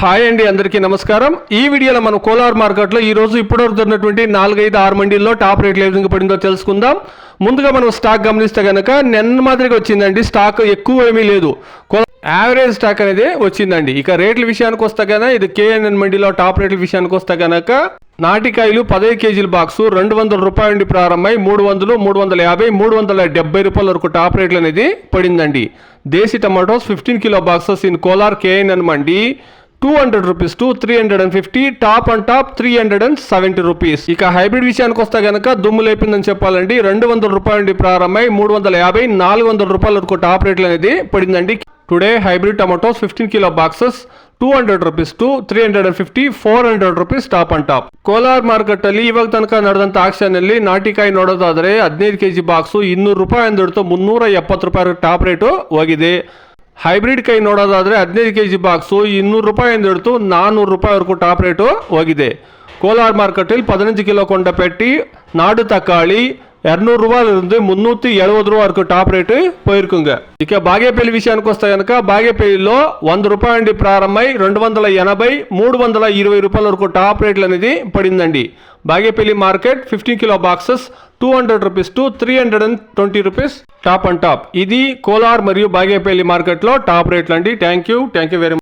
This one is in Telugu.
హాయ్ అండి అందరికీ నమస్కారం. ఈ వీడియోలో మనం కోలార్ మార్కెట్లో ఈరోజు ఇప్పటివరకు దొరికినటువంటి నాలుగైదు ఆరు మండీల్లో టాప్ రేట్లు ఏ విధంగా పడిందో తెలుసుకుందాం. ముందుగా మనం స్టాక్ గమనిస్తే కనుక నిన్న మాదిరిగా వచ్చిందండి. స్టాక్ ఎక్కువ ఏమీ లేదు యావరేజ్ స్టాక్ అనేది వచ్చిందండి. ఇక రేట్ల విషయానికి వస్తే కనుక ఇది కేఎన్ఎన్ మండీలో టాప్ రేట్ల విషయానికి వస్తే కనుక నాటికాయలు పదహైదు కేజీల బాక్సు రెండు వందల రూపాయల నుండి ప్రారంభమై మూడు వందలు మూడు వందల యాభై మూడు వందల డెబ్బై రూపాయల వరకు టాప్ రేట్లు అనేది పడిందండి. Desi tomatoes fifteen kilo boxes in Kolar KNN mandi two hundred rupees to three hundred and fifty top and top three hundred and seventy rupees ఇక హైబ్రిడ్ విషయానికి వస్తే కనుక దుమ్ము లేపిందని చెప్పాలండి రెండు వందల రూపాయల నుండి ప్రారంభమై మూడు వందల యాభై నాలుగు వందల రూపాయల వరకు టాప్ రేట్లు అనేది పడిందండి today hybrid tomatoes fifteen kilo boxes two hundred rupees to three hundred and fifty four hundred rupees top and top Kolar market ಅಲ್ಲಿ ಇವಾಗ ತನಕ ನಡೆದಂತ ಆಕ್ಷನ್ ಅಲ್ಲಿ ನಾಟಿಕಾಯಿ ನೋಡೋದಾದ್ರೆ ಹದಿನೈದು ಕೆಜಿ ಬಾಕ್ಸು ಇನ್ನೂರು ರೂಪಾಯಿ ಅಂದಿಡ್ತು ಮುನ್ನೂರ ಎಪ್ಪತ್ತು ರೂಪಾಯಿ ಟಾಪ್ ರೇಟು ಹೋಗಿದೆ ಹೈಬ್ರಿಡ್ ಕೈ ನೋಡೋದಾದರೆ ಹದಿನೈದು ಕೆ ಜಿ ಬಾಕ್ಸು, ಇನ್ನೂರು ರೂಪಾಯಿಂದ ಹಿಡಿದು ನಾನ್ನೂರು ರೂಪಾಯಿವರೆಗೂ ಟಾಪ್ ರೇಟು ಹೋಗಿದೆ. ಕೋಲಾರ ಮಾರ್ಕೆಟಲ್ಲಿ ಪದಿನಂಜು ಕಿಲೋ ಕೊಂಡ ಪೆಟ್ಟಿ, ನಾಡು ತಕ್ಕಾಳಿ இரநூறு ரூபாயிலிருந்து முந்நூற்றி எழுபது ரூபா వరకు టాప్ రేటు పోయిరుకుంగ ఇక బాగేపల్లి విషయానికి వస్తే కనుక బాగేపల్లిలో వంద రూపాయల నుండి ప్రారంభమై రెండు వందల ఎనభై మూడు వందల ఇరవై రూపాయల వరకు టాప్ రేట్లు అనేది పడిందండి Bagepalli market fifteen kilo boxes two hundred rupees to three hundred and twenty rupees top and top ఇది కోలార్ మరియు బాగేపల్లి మార్కెట్లో టాప్ రేట్లు అండి thank you thank you very much